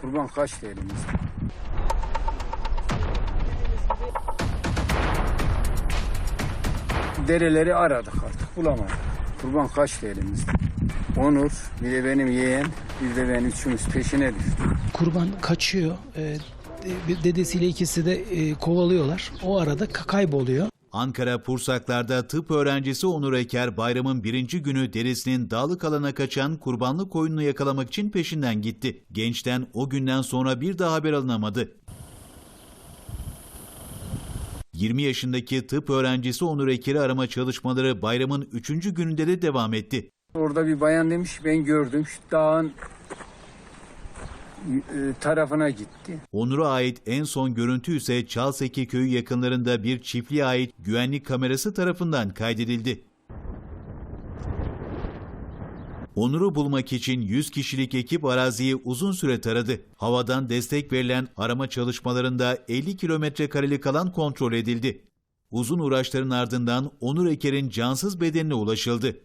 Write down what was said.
Kurban kaçtı elimizde. Dereleri aradık artık bulamadık. Kurban kaçtı elimizde. Onur, bir de benim yeğen, bir de ben üçümüz peşine düştük. Kurban kaçıyor. Ee, dedesiyle ikisi de e, kovalıyorlar. O arada ka- kayboluyor. Ankara Pursaklar'da tıp öğrencisi Onur Eker bayramın birinci günü derisinin dağlık alana kaçan kurbanlık koyununu yakalamak için peşinden gitti. Gençten o günden sonra bir daha haber alınamadı. 20 yaşındaki tıp öğrencisi Onur Eker'i arama çalışmaları bayramın 3. gününde de devam etti. Orada bir bayan demiş ben gördüm şu dağın tarafına gitti. Onur'a ait en son görüntü ise Çalseki köyü yakınlarında bir çiftliğe ait güvenlik kamerası tarafından kaydedildi. Onur'u bulmak için 100 kişilik ekip araziyi uzun süre taradı. Havadan destek verilen arama çalışmalarında 50 kilometre karelik alan kontrol edildi. Uzun uğraşların ardından Onur Eker'in cansız bedenine ulaşıldı.